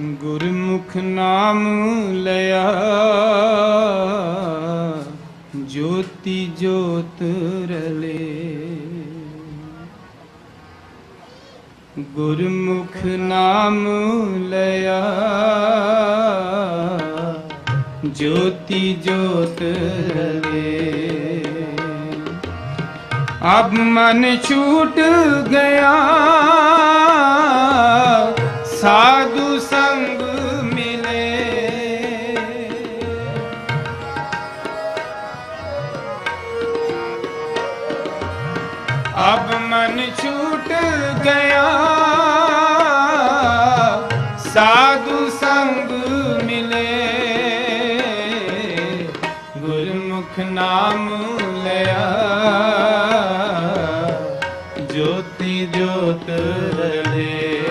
ਗੁਰਮੁਖ ਨਾਮ ਲਿਆ। ਜੋਤੀ ਜੋਤ ਰਲੇ। ਗੁਰਮੁਖ ਨਾਮ ਲਿਆ। ਜੋਤੀ ਜੋਤ ਰਲੇ। ਅਬ ਮਨ ਛੂਟ ਗਿਆ। ਸਾਧੂ ਅਬ ਮਨ ਛੂਟ ਗਿਆ ਸਾਧੂ ਸੰਗ ਮਿਲੇ ਗੁਰਮੁਖ ਨਾਮ ਲਿਆ ਜੋਤੀ ਜੋਤ ਰਲੇ